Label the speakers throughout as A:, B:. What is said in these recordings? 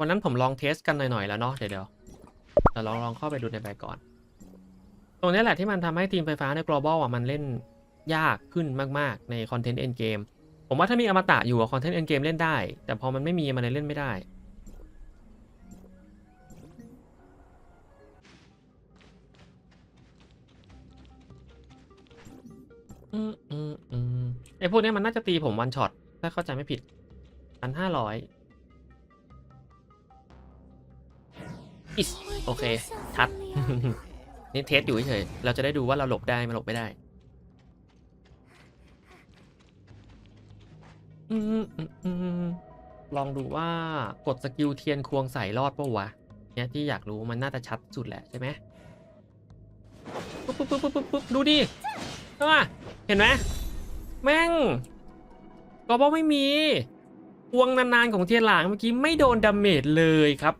A: วันนั้นผมลองเทสกันหน่อยๆแล้วเนาะเดี๋ยวเดี๋ยวเราลองลองเข้าไปดูในใบก่อน ตรงนี้แหละที่มันทำให้ทีมไฟฟ้าใน global อะมันเล่นยากขึ้นมากๆในคอนเทนต์ end game ผมว่าถ้ามีอมตะอยู่คอนเทนต์ end game เล่นได้ แต่พอมันไม่มีมันเลยเล่นไม่ได้อืมอืมอืมไอพวกเนี้ยมันน่าจะตีผมวันช็อต ถ้าเข้าใจไม่ผิดพันห้าร้อย อิสโอเคชัด นี่เทสอยู่เฉยเราจะได้ดูว่าเราหลบได้ไม่หลบไม่ได้ลองดูว่ากดสกิลเทียนควงใส่รอดปะวะ เนี่ยที่อยากรู้มันน่าจะชัดสุดแหละใช่ไหมปุ๊บปุ๊บปุ๊บปุ๊บปุ๊บดูดิเห็นปะเห็นไหมแม่งก็บอกไม่มี ควงนานๆของเทียนหลางเมื่อกี้ไม่โดนดาเมจเลยครับ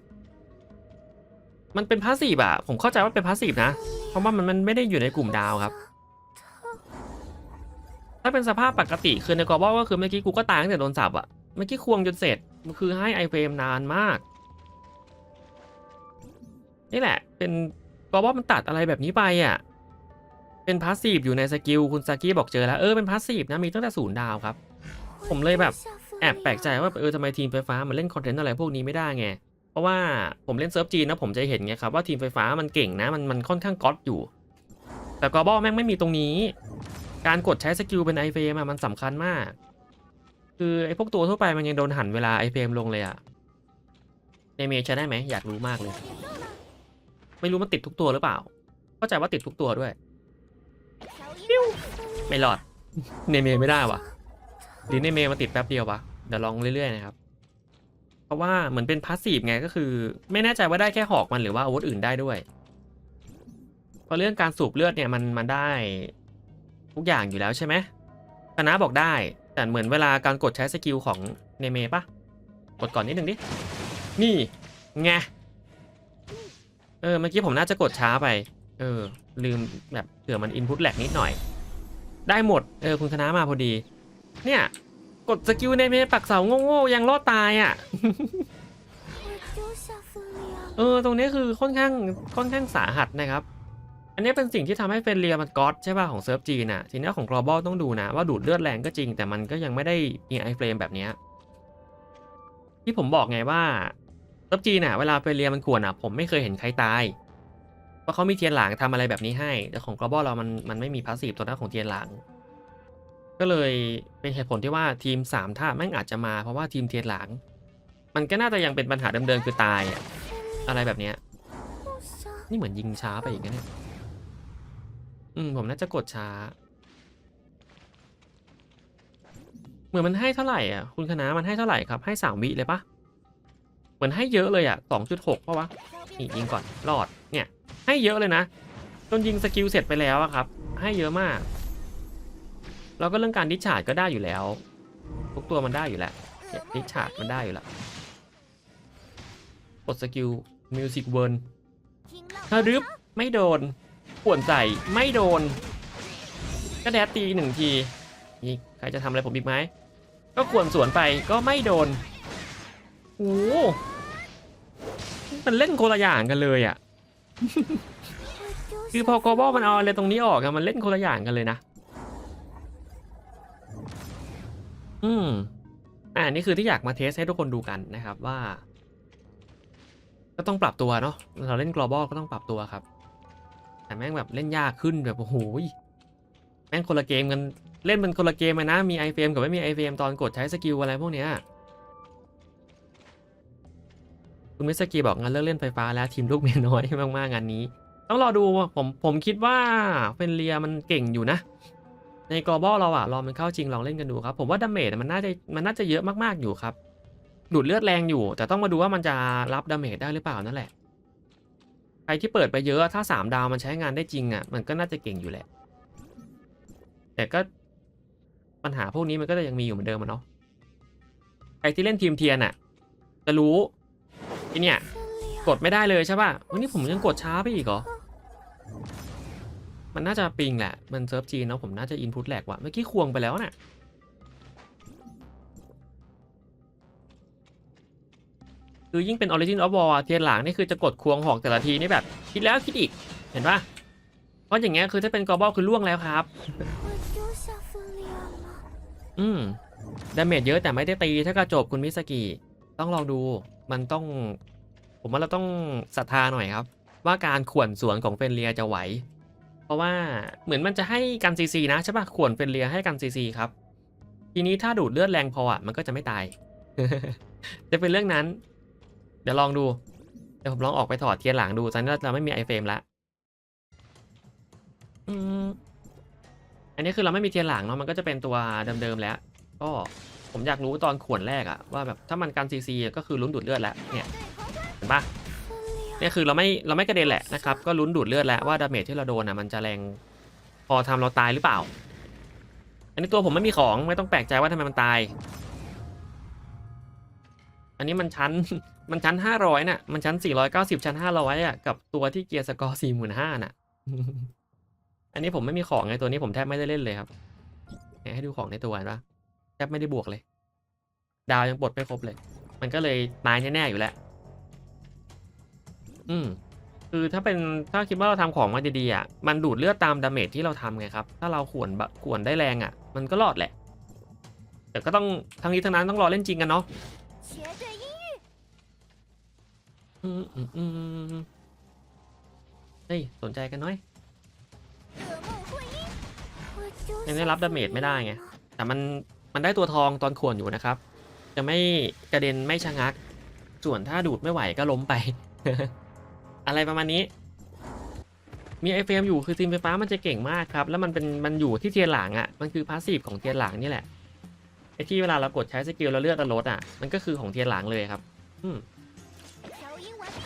A: มันเป็นพาสซีฟอะผมเข้าใจว่าเป็นพาสซีฟนะ เพราะว่ามันมันไม่ได้อยู่ในกลุ่มดาวครับ ถ้าเป็นสภาพปกติคือในกอบอก็คือเมื่อกี้กูก็ตายตั้งแต่โดนสับอะเมื่อกี้ควงจนเสร็จมันคือให้ไอเฟรมนานมาก นี่แหละ เป็นกอบอมันตัดอะไรแบบนี้ไปอะเป็นพาสซีฟอยู่ในสกิลคุณซากิบอกเจอแล้วเออเป็นพาสซีฟนะมีตั้งแต่ศูนย์ดาวครับ ผมเลยแบบแอบแปลกใจว่าเออทำไมทีมไฟฟ้ามันเล่นคอนเทนต์อะไรพวกนี้ไม่ได้ไง ราะว่าผมเล่นเซิร์ฟจีนนะผมจะเห็นไงครับว่าทีมไฟฟ้ามันเก่งนะมันมันค่อนข้างก๊อตอยู่ แต่กอบอแม่งไม่มีตรงนี้ การกดใช้สกิลเป็นไอเฟรมมันสำคัญมาก คือไอพวกตัวทั่วไปมันยังโดนหันเวลาไอเฟรมลงเลยอะในเมย์ใช้ได้ไหมอยากรู้มากเลย ไม่รู้มันติดทุกตัวหรือเปล่า เข้าใจว่าติดทุกตัวด้วย ไม่รอด ในเมย์ไม่ได้วะหรือในเมย์มาติดแป๊บเดียววะเดี๋ยวลองเรื่อยๆนะครับ เพราะว่าเหมือนเป็นพาสซีฟไงก็คือ ไม่แน่ใจว่าได้แค่หอกมันหรือว่าอาวุธอื่นได้ด้วย เพราะเรื่องการสูบเลือดเนี่ยมันมันได้ทุกอย่างอยู่แล้วใช่ไหมคณะบอกได้ แต่เหมือนเวลาการกดใช้สกิลของเนเมปะกดก่อนนิดนึงดิ นี่ไงเออเมื่อกี้ผมน่าจะกดช้าไป เออ ลืมแบบเผื่อมันอินพุตแหลกนิดหน่อย ได้หมด เออ คุณคณะมาพอดี เนี่ย กดสกิลเนเมปักเสาโง่ๆยังรอดตายอะ เออ ตรงนี้คือค่อนข้างค่อนข้างสาหัสนะครับ อันนี้เป็นสิ่งที่ทำให้เฟรนเลียมันก๊อตใช่ป่ะของเซิร์ฟจีนอะ ทีนี้ของ global ต้องดูนะ ว่าดูดเลือดแรงก็จริง แต่มันก็ยังไม่ได้มีไอเฟรมแบบเนี้ยที่ผมบอกไงว่าเซิร์ฟจีนอะเวลาเฟรนเลียมันกวนอะ ผมไม่เคยเห็นใครตายเพราะเขามีเทียนหลางทำอะไรแบบนี้ให้ แต่ของ global เรามันมันไม่มีพาสซีฟตัวหน้าของเทียนหลาง ก็เลยเป็นเหตุผลที่ว่าทีมสามท่าแม่งอาจจะมาเพราะว่าทีมเทียนหลางมันก็น่าจะยังเป็นปัญหาเดิมๆคือตายอะอะไรแบบเนี้ยนี่เหมือนยิงช้าไปอีกนะเนี่ยอืมผมน่าจะกดช้า เหมือนมันให้เท่าไหร่อะคุณคณะมันให้เท่าไหร่ครับให้สามวิเลยปะเหมือนให้เยอะเลยอะสองจุดหกปะวะนี่ยิงก่อนรอดเนี่ย ให้เยอะเลยนะจนยิงสกิลเสร็จไปแล้วอะครับ ให้เยอะมาก แล้วก็เรื่องการดิชาร์จก็ได้อยู่แล้ว ทุกตัวมันได้อยู่แล้วดิชาร์จมันได้อยู่แล้วกดสกิลมิวสิกเวิร์นถ้ารึบไม่โดนป่วนใส่ไม่โดน ก็แดดตีหนึ่งที นี่ใครจะทำอะไรผมอีกไหม ก็ขวนสวนไปก็ไม่โดนโอ้โหมันเล่นคนละอย่างกันเลยอะ่ะ คือพอโกบอลมันเอาอะไรตรงนี้ออกอะมันเล่นคนละอย่างกันเลยนะ อืม อ่านี่คือที่อยากมาเทสให้ทุกคนดูกันนะครับว่า ก็ต้องปรับตัวเนาะเราเล่น global ก็ต้องปรับตัวครับ แต่แม่งแบบเล่นยากขึ้นแบบโอ้โหแม่งคนละเกมกันเล่นเป็นคนละเกมนะ มีไอเฟรมกับไม่มีไอเฟรมตอนกดใช้สกิลอะไรพวกเนี้ยคุณมิสกีบอกงั้นเลิกเล่นไฟฟ้าแล้วทีมลูกเมียน้อยมากๆงานนี้ ต้องรอดูผมผมคิดว่าเฟนเลียมันเก่งอยู่นะ ในกอบอเราอะลองมันเข้าจริงลองเล่นกันดูครับ ผมว่าดาเมจมันน่าจะมันน่าจะเยอะมากๆอยู่ครับ ดูดเลือดแรงอยู่ แต่ต้องมาดูว่ามันจะรับดาเมจได้หรือเปล่านั่นแหละใครที่เปิดไปเยอะถ้าสามดาวมันใช้งานได้จริงอะมันก็น่าจะเก่งอยู่แหละ แต่ก็ปัญหาพวกนี้มันก็จะยังมีอยู่เหมือนเดิมเนาะใครที่เล่นทีมเทียนอะจะรู้ไอเนี่ยกดไม่ได้เลยใช่ป่ะวันนี้ผมยังกดช้าไปอีกเหรอ มันน่าจะปิงแหละ มันเซิร์ฟจีนเนาะผมน่าจะอินพุตแหลกว่ะ เมื่อกี้ควงไปแล้วนะ่ะคือยิ่งเป็นออริจินออฟวอร์เทียนหลังนี่คือจะกดควงหอกแต่ละทีนี่แบบ คิดแล้วคิดอีก เห็นปะเพราะอย่างเงี้ยคือถ้าเป็นกอบอลคือล่วงแล้วครับ อืมดาเมจเยอะแต่ไม่ได้ตีถ้ากระจบคุณมิสกิต้องลองดูมันต้อง ผมว่าเราต้องศรัทธาหน่อยครับ ว่าการข่วนสวนของเฟนเลียจะไหว เพราะว่าเหมือนมันจะให้กันซีซีนะใช่ปะขวนเป็นเลียให้กันซีซีครับ ทีนี้ถ้าดูดเลือดแรงพออะมันก็จะไม่ตาย จะเป็นเรื่องนั้น เดี๋ยวลองดู เดี๋ยวผมลองออกไปถอดเทียนหลังดูตอนนี้เราไม่มีไอเฟรมละอันนี้คือเราไม่มีเทียนหลังเนาะมันก็จะเป็นตัวเดิมๆแล้ว ก็ผมอยากรู้ตอนขวนแรกอะว่าแบบถ้ามันกันซีซีก็คือลุ้นดูดเลือดแล้วเนี่ยเห็นปะ เนี่ยคือเราไม่เราไม่กระเด็นแหละนะครับ ก็ลุ้นดูดเลือดแล้วว่าดาเมจที่เราโดนอะมันจะแรงพอทำเราตายหรือเปล่า อันนี้ตัวผมไม่มีของไม่ต้องแปลกใจว่าทำไมมันตาย อันนี้มันชั้นมันชั้นห้าร้อยน่ะมันชั้นสี่ร้อยเก้าสิบชั้นห้าร้อยอะกับตัวที่เกียร์สกอร์สี่หมื่นห้าน่ะ อันนี้ผมไม่มีของไงตัวนี้ผมแทบไม่ได้เล่นเลยครับให้ดูของในตัวเห็นปะแทบไม่ได้บวกเลย ดาวยังปลดไม่ครบเลย มันก็เลยตายแน่ๆอยู่แล้ว อืมคือถ้าเป็นถ้าคิดว่าเราทำของมาดีๆอะมันดูดเลือดตามดาเมจที่เราทำไงครับ ถ้าเราขวนบะขวนได้แรงอะ มันก็รอดแหละ แต่ก็ต้องทั้งนี้ทั้งนั้นต้องรอเล่นจริงกันเนาะเฮ้ยสนใจกันน้อยยังได้รับดาเมจไม่ได้ไงแต่มันมันได้ตัวทองตอนขวนอยู่นะครับ จะไม่กระเด็นไม่ชะงัก ส่วนถ้าดูดไม่ไหวก็ล้มไป อะไรประมาณนี้ มีไอเฟมอยู่คือซีมไฟฟ้ามันจะเก่งมากครับ แล้วมันเป็นมันอยู่ที่เทียนหลังอะ่ะมันคือพาสซีฟของเทียนหลังนี่แหละไอที่เวลาเรากดใช้สกิลเราเลือกรถอะมันก็คือของเทียนหลังเลยครับ อืม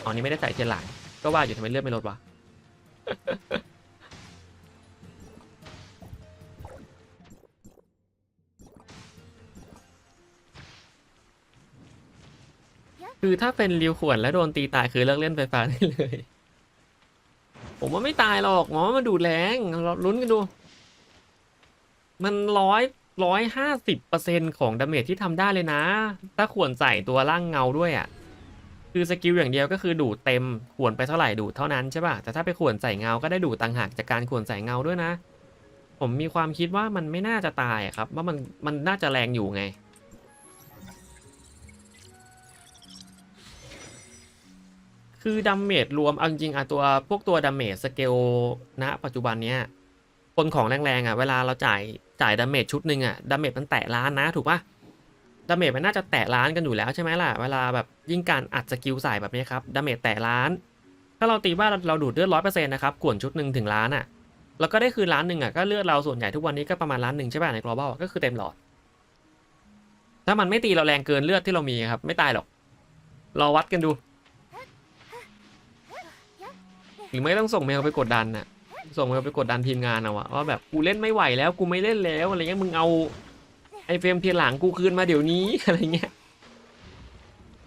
A: อ๋อนี่ไม่ได้ใส่เทียนหลังก็ว่าอยู่ทำไมเลือกไม่ลดวะ คือถ้าเป็นริวขวนแล้วโดนตีตายคือเลิกเล่นไฟฟ้าได้เลย ผมว่าไม่ตายหรอกหมอว่ามันดูดแรงเราลุ้นกันดู มันร้อยร้อยห้าสิบเปอร์เซ็นของดาเมจที่ทำได้เลยนะ ถ้าขวนใส่ตัวร่างเงาด้วยอะ คือสกิลอย่างเดียวก็คือดูดเต็มขวนไปเท่าไหร่ดูดเท่านั้นใช่ป่ะ แต่ถ้าไปขวนใส่เงาก็ได้ดูดต่างหากจากการขวนใส่เงาด้วยนะ ผมมีความคิดว่ามันไม่น่าจะตายครับ ว่ามันมันน่าจะแรงอยู่ไง คือดาเมจรวมเอาจริงๆอะตัวพวกตัวดาเมจสเกลณปัจจุบันเนี้ยคนของแรงๆอะเวลาเราจ่ายจ่ายดาเมจชุดหนึ่งอะดาเมจมันแตะล้านนะถูกปะดาเมจมันน่าจะแตะล้านกันอยู่แล้วใช่ไหมล่ะเวลาแบบยิ่งการอัดสกิลใส่แบบนี้ครับดาเมจแตะล้าน ถ้าเราตีว่าเราเราดูดเลือดร้อยเปอร์เซ็นต์นะครับกวนชุดหนึ่งถึงล้านอะแล้วก็ได้คืนล้านหนึ่งอะก็เลือดเราส่วนใหญ่ทุกวันนี้ก็ประมาณล้านหนึ่งใช่ป่ะใน global ก็คือเต็มหลอด ถ้ามันไม่ตีเราแรงเกินเลือดที่เรามีครับไม่ตายหรอก เราวัดกันดู หรือไม่ต้องส่งเมลไปกดดันน่ะ ส่งเมลไปกดดันทีมงานเอาอะว่าแบบกูเล่นไม่ไหวแล้วกูไม่เล่นแล้วอะไรเงี้ยมึงเอาไอเฟรมเทียนหลังกูคืนมาเดี๋ยวนี้อะไรเงี้ย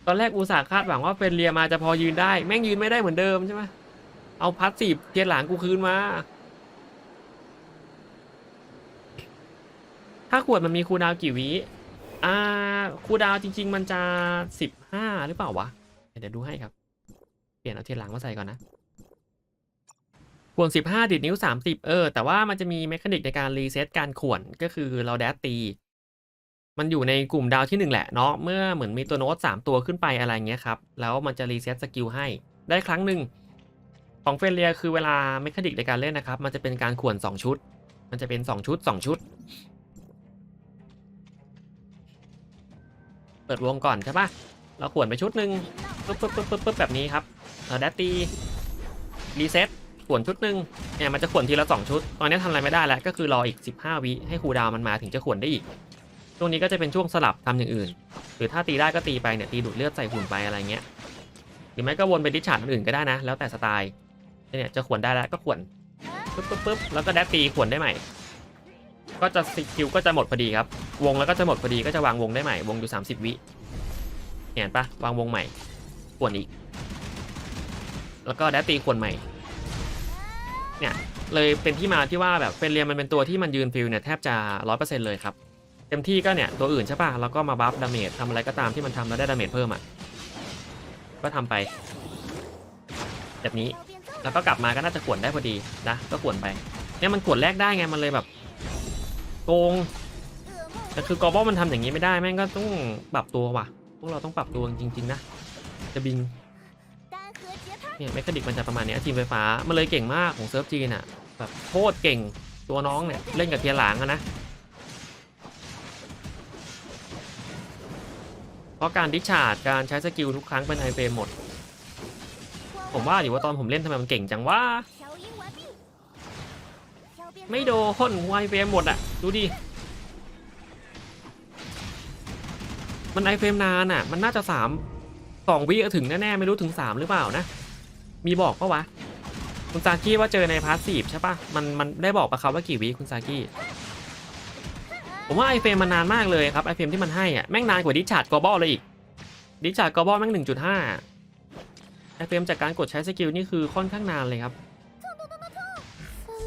A: ตอนแรกอุตส่าห์คาดหวังว่าเฟรนเรียมาจะพอยืนได้ แม่งยืนไม่ได้เหมือนเดิมใช่ไหมเอาพัดสีเทียนหลังกูคืนมา ถ้าขวดมันมีคูดาวกี่วิอ่าคูดาวจริง ๆ มันจะสิบห้าหรือเปล่าวะ เดี๋ยวดูให้ครับ เปลี่ยนเอาเทียนหลังมาใส่ก่อนนะ ขวน 15 ดิดนิ้ว 30 เออ แต่ว่ามันจะมีเมคานิกในการรีเซ็ตการขวนก็คือเราแดดตี มันอยู่ในกลุ่มดาวที่ 1 แหละเนาะเมื่อเหมือนมีตัวโน้ต 3 ตัวขึ้นไปอะไรเงี้ยครับ แล้วมันจะรีเซ็ตสกิลให้ ได้ครั้งหนึ่งของเฟรเลียคือเวลาเมคานิกในการเล่นนะครับ มันจะเป็นการขวน 2 ชุด มันจะเป็น 2 ชุด 2 ชุด เปิดวงก่อนใช่ปะเราขวนไปชุดหนึ่งปึ๊บปึ๊บปึ๊บปึ๊บแบบนี้ครับเราแดดตีรีเซ็ต ขวนชุดหนึ่งเนี่ยมันจะขวนทีละ 2 ชุด ตอนนี้ทำอะไรไม่ได้แล้ว ก็คือรออีก 15 วิให้ครูดาวมันมาถึงจะขวนได้อีก ช่วงนี้ก็จะเป็นช่วงสลับทำอย่างอื่น หรือถ้าตีได้ก็ตีไปเนี่ยตีดูดเลือดใส่หุ่นไปอะไรเงี้ย หรือไม่ก็วนไปดิชาร์ดอันอื่นก็ได้นะ แล้วแต่สไตล์เนี่ยจะขวนได้แล้วก็ขวนปึ๊บปึ๊บปึ๊บแล้วก็แดดตีขวนได้ใหม่ ก็จะสกิลก็จะหมดพอดีครับ วงแล้วก็จะหมดพอดีก็จะวางวงได้ใหม่ วงอยู่ 30 วิเห็นปะวางวงใหม่ขวนอีก แล้วก็แดดตีขวนใหม่ เนี่ยเลยเป็นที่มาที่ว่าแบบเฟนเรียมันเป็นตัวที่มันยืนฟิลเนี่ยแทบจะร้อยเปอร์เซ็นต์เลยครับ เต็มที่ก็เนี่ยตัวอื่นใช่ป่ะแล้วก็มาบัฟดาเมจทำอะไรก็ตามที่มันทำแล้วได้ดาเมจเพิ่มอะก็ทำไป แบบนี้แล้วก็กลับมาก็น่าจะขวนได้พอดีนะก็ขวนไปเนี่ยมันขวนแรกได้ไงมันเลยแบบโกงแต่คือกอบอมันทำอย่างนี้ไม่ได้แม่งก็ต้องปรับตัวว่ะ พวกเราต้องปรับตัวจริงๆนะจะบิน เนี่ยเมคานิกมันจะประมาณนี้ทีมไฟฟ้ามันเลยเก่งมากของเซิร์ฟจีนอะแบบโคตรเก่งตัวน้องเนี่ยเล่นกับเทียหลังอะนะเพราะการดิชาร์ดการใช้สกิลทุกครั้งเป็นไอเฟมหมด ผมว่าอยู่ว่าตอนผมเล่นทำไมมันเก่งจังวะไม่โดนไอเฟมหมดอะดูดิมันไอเฟมนานอะ มันน่าจะสามสองวิถึงแน่ๆ ไม่รู้ถึงสามหรือเปล่านะ มีบอกปะวะ คุณซากี้ว่าเจอในพาสซีฟใช่ปะมันมันได้บอกปะครับว่ากี่วิคุณซากี้ผมว่าไอเฟรมมันนานมากเลยครับไอเฟรมที่มันให้อะแม่งนานกว่าดิชาร์ดกอบอลเลยอีกดิชาร์ดกอบอลแม่งหนึ่งจุดห้าไอเฟรมจากการกดใช้สกิลนี่คือค่อนข้างนานเลยครับ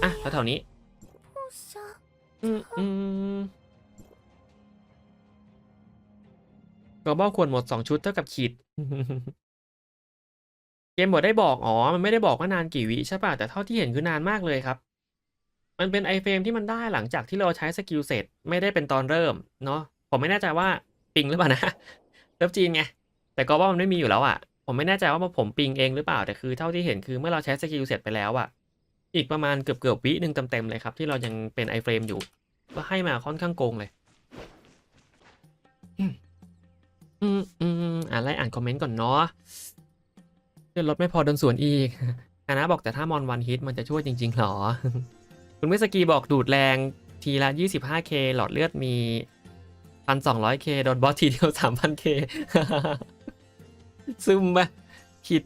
A: อะแถวๆนี้อืมอืมกระบอกควรหมดสองชุดเท่ากับขีด เกมบอร์ดได้บอก อ๋อ มันไม่ได้บอกว่านานกี่วิใช่ป่ะ แต่เท่าที่เห็นคือนานมากเลยครับ มันเป็นไอเฟรมที่มันได้หลังจากที่เราใช้สกิลเสร็จ ไม่ได้เป็นตอนเริ่ม เนาะผมไม่แน่ใจว่าปิงหรือเปล่านะเลิฟจีนไง แต่ก็ว่ามันไม่มีอยู่แล้วอะผมไม่แน่ใจว่าผมปิงเองหรือเปล่า แต่คือเท่าที่เห็นคือเมื่อเราใช้สกิลเสร็จไปแล้วอะอีกประมาณเกือบเกือบๆวิหนึ่งเต็มๆเลยครับ ที่เรายังเป็นไอเฟรมอยู่ ก็ให้มาค่อนข้างโกงเลย อืม อืมอืมอ่านไล่อ่านคอมเมนต์ก่อนเนาะ เลื่อนรถไม่พอโดนสวนอีกอานะบอกแต่ถ้ามอนวันฮิตมันจะช่วยจริง ๆ หรอ คุณเมสกีบอกดูดแรงทีละ 25k หลอดเลือดมี 1,200k โดนบอสทีเดียว 3,000k ซึมปะผิด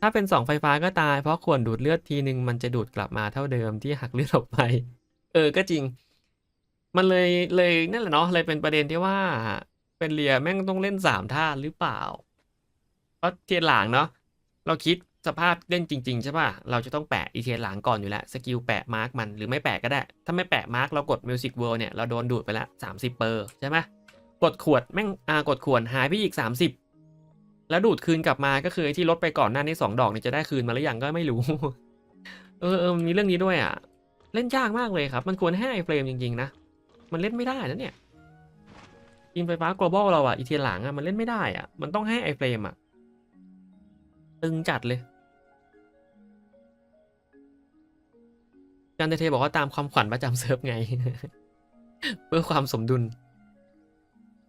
A: ถ้าเป็นสองไฟฟ้าก็ตาย เพราะขวดดูดเลือดทีนึงมันจะดูดกลับมาเท่าเดิมที่หักเลือดออกไป เออก็จริง มันเลยเลยนั่นแหละเนาะเลยเป็นประเด็นที่ว่าเป็นเรียแม่งต้องเล่นสามท่าหรือเปล่า เพราะเทียนหลังเนาะ เราคิดสภาพเล่นจริง ๆ ใช่ป่ะ เราจะต้องแปะอีเทหลังก่อนอยู่แล้ว สกิลแปะมาร์กมันหรือไม่แปะก็ได้ ถ้าไม่แปะมาร์กเรากดมิวสิกเวิร์เนี่ย เราโดนดูดไปละสามสิบเปอร์ใช่ไหมกดขวดแม่งอ่ากดขวดหายไปอีกสามสิบแล้วดูดคืนกลับมาก็คือไอ้ที่ลดไปก่อนหน้านี้สองดอกเนี่ยจะได้คืนมาหรือยังก็ไม่รู้ เออเออมันมีเรื่องนี้ด้วยอะ เล่นยากมากเลยครับ มันควรให้ไอเฟรมจริงๆนะ มันเล่นไม่ได้นะเนี่ยทีมไฟฟ้า global เราอะอีเทหลังอะมันเล่นไม่ได้อะมันต้องให้ไอเฟรมอะ ตึงจัดเลยการเทเทบอกว่าตามความขวัญประจำเซิร์ฟไง เพื่อความสมดุล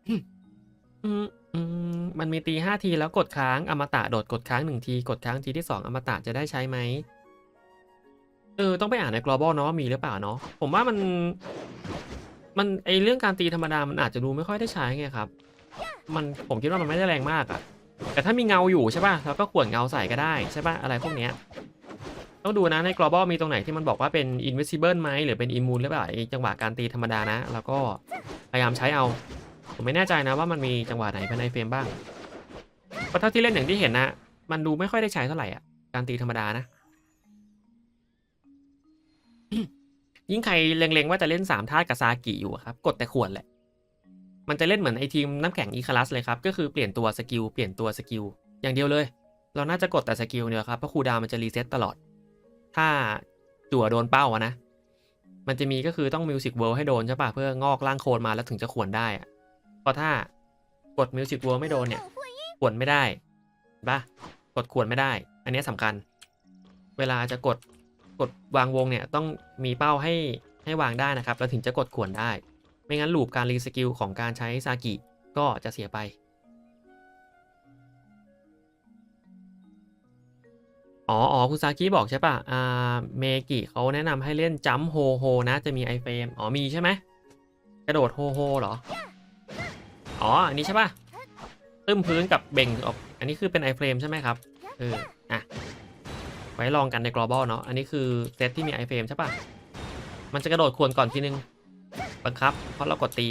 A: อืมอืมมันมีตีห้าทีแล้วกดค้างอมตะโดดกดค้างหนึ่งที กดค้างทีที่สองอมตะจะได้ใช้ไหมเออต้องไปอ่านใน global เนาะว่ามีหรือเปล่าเนาะผมว่ามัน มันไอเรื่องการตีธรรมดามันอาจจะดูไม่ค่อยได้ใช้ไงครับ มันผมคิดว่ามันไม่ได้แรงมากอะ แต่ถ้ามีเงาอยู่ใช่ป่ะเราก็ขวนเงาใส่ก็ได้ใช่ป่ะอะไรพวกเนี้ยต้องดูนะใน global มีตรงไหนที่มันบอกว่าเป็น invisible ไหมหรือเป็น immune หรือเปล่าจังหวะการตีธรรมดานะ แล้วก็พยายามใช้เอา ผมไม่แน่ใจนะว่ามันมีจังหวะไหนภายในเฟรมบ้างเพราะเท่าที่เล่นอย่างที่เห็นนะ มันดูไม่ค่อยได้ใช้เท่าไหร่อะการตีธรรมดานะ ยิ่งใครเล็งๆว่าจะเล่นสามธาตุกับซากิอยู่ครับ กดแต่ขวดแหละ มันจะเล่นเหมือนไอทีมน้ำแข็งอีคารัสเลยครับ ก็คือเปลี่ยนตัวสกิลเปลี่ยนตัวสกิลอย่างเดียวเลย เราน่าจะกดแต่สกิลเนี่ยครับเพราะคูดาวมันจะรีเซ็ตตลอด ถ้าจั่วโดนเป้าอะนะ มันจะมีก็คือต้องมิวสิกเวิลด์ให้โดนใช่ปะเพื่องอกร่างโคลนมาแล้วถึงจะขวนได้อะเพราะถ้ากดมิวสิกเวิลด์ไม่โดนเนี่ยขวนไม่ได้ปะกดขวนไม่ได้ อันนี้สำคัญ เวลาจะกดกดวางวงเนี่ยต้องมีเป้าให้ให้วางได้นะครับ แล้วถึงจะกดขวนได้ ไม่งั้นลูปการรีสกิลของการใช้ซากิก็จะเสียไป อ๋ออ๋อคุณซากิบอกใช่ปะอ่าเมกิเขาแนะนำให้เล่นจัมโฮโฮนะจะมีไอเฟรมอ๋อมีใช่ไหมกระโดดโฮโฮเหรอ อ๋อ อันนี้ใช่ปะตึ้มพื้นกับเบ่งออก อันนี้คือเป็นไอเฟรมใช่ไหมครับ เออ อะ ไว้ลองกันใน global เนาะ อันนี้คือเซตที่มีไอเฟรมใช่ปะมันจะกระโดดควรก่อนทีนึง บังคับ เพราะเรากดตี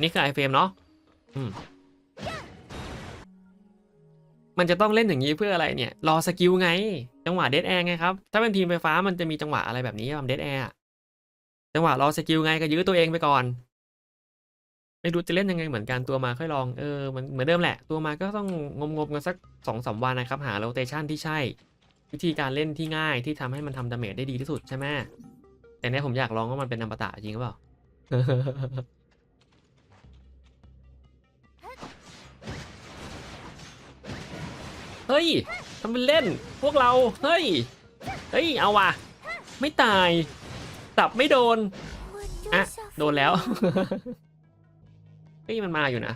A: นี่คือไอเฟรมเนาะอืมมันจะต้องเล่นอย่างนี้เพื่ออะไรเนี่ย รอสกิลไง จังหวะเดดแอร์ไงครับ ถ้าเป็นทีมไฟฟ้ามันจะมีจังหวะอะไรแบบนี้ทำเดดแอร์จังหวะรอสกิลไงก็ยื้อตัวเองไปก่อน ไม่รู้จะเล่นยังไงเหมือนกันตัวมาค่อยลอง เออมันเหมือนเดิมแหละ ตัวมาก็ต้องงมๆกันสักสองสามวันนะครับ หาโรเตชันที่ใช่ วิธีการเล่นที่ง่ายที่ทำให้มันทำดาเมจได้ดีที่สุดใช่ไหม แต่เนี้ยผมอยากลองว่ามันเป็นอัมตะจริงหรือเปล่า เฮ้ยทำเป็นเล่น พวกเรา เฮ้ย เฮ้ย เอาว่ะ ไม่ตายสับไม่โดน อะ โดนแล้ว เฮ้ย มันมาอยู่นะ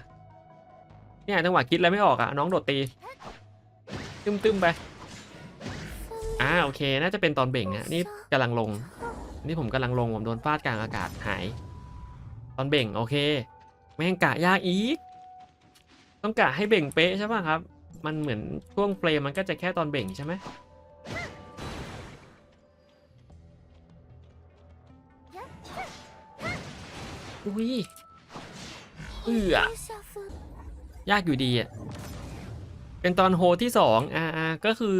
A: เนี่ยจังหวะคิดอะไรไม่ออกอะ น้องโดดตี ตึมๆไป อ่า โอเค น่าจะเป็นตอนเบ่งนะนี่กำลังลง นี่ผมกำลังลงผมโดนฟาดกลางอากาศหาย ตอนเบ่งโอเค แม่งกะยากอีก ต้องกะให้เบ่งเป๊ะใช่ป่ะครับ มันเหมือนช่วงเฟรมมันก็จะแค่ตอนเบ่งใช่ไหมอุ้ยเอือยากอยู่ดีอะ เป็นตอนโฮที่สองอ่าก็คือ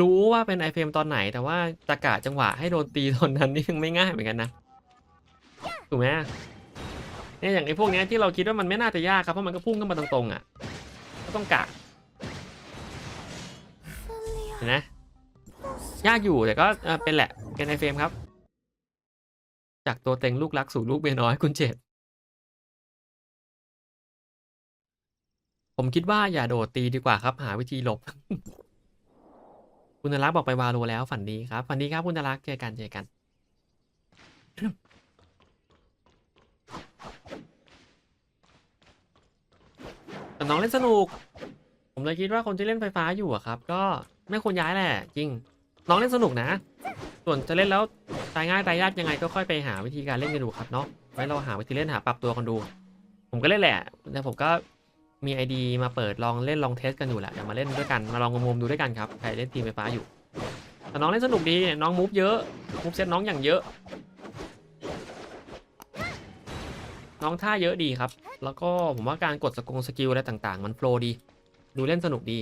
A: รู้ว่าเป็นไอเฟรมตอนไหน แต่ว่าตะกะจังหวะให้โดนตีตอนนั้นนี่ยังไม่ง่ายเหมือนกันนะถูกไหมเนี่ยอย่างไอพวกเนี้ยที่เราคิดว่ามันไม่น่าจะยากครับเพราะมันก็พุ่งขึ้นมาตรงๆอะก็ต้องกะเห็นไหมยากอยู่แต่ก็เป็นแหละเป็นไอเฟรมครับ จากตัวเต็งลูกรักสู่ลูกเมียน้อยคุณเจ็ดผมคิดว่าอย่าโดดตีดีกว่าครับ หาวิธีหลบ คุณนรักบอกไปวาโลแล้วฝันดีครับ ฝันดีครับคุณนรักเจอกันเจอกัน แต่น้องเล่นสนุก ผมเลยคิดว่าคนที่เล่นไฟฟ้าอยู่อะครับ ก็ไม่ควรย้ายแหละ จริง น้องเล่นสนุกนะ ส่วนจะเล่นแล้วตายง่ายตายยากยังไงก็ค่อยไปหาวิธีการเล่นกันดูครับเนาะไว้เราหาวิธีเล่นหาปรับตัวกันดู ผมก็เล่นแหละแต่ผมก็ มีไอดีมาเปิดลองเล่นลองเทสกันอยู่แหละเดี๋ยวมาเล่นด้วยกันมาลองงมดูด้วยกันครับใครเล่นทีมไฟฟ้าอยู่แต่น้องเล่นสนุกดีน้องมูฟเยอะมูฟเซตน้องอย่างเยอะ น้องท่าเยอะดีครับ แล้วก็ผมว่าการกดสกงสกิลอะไรต่างๆ มันโฟล์ดี ดูเล่นสนุกดี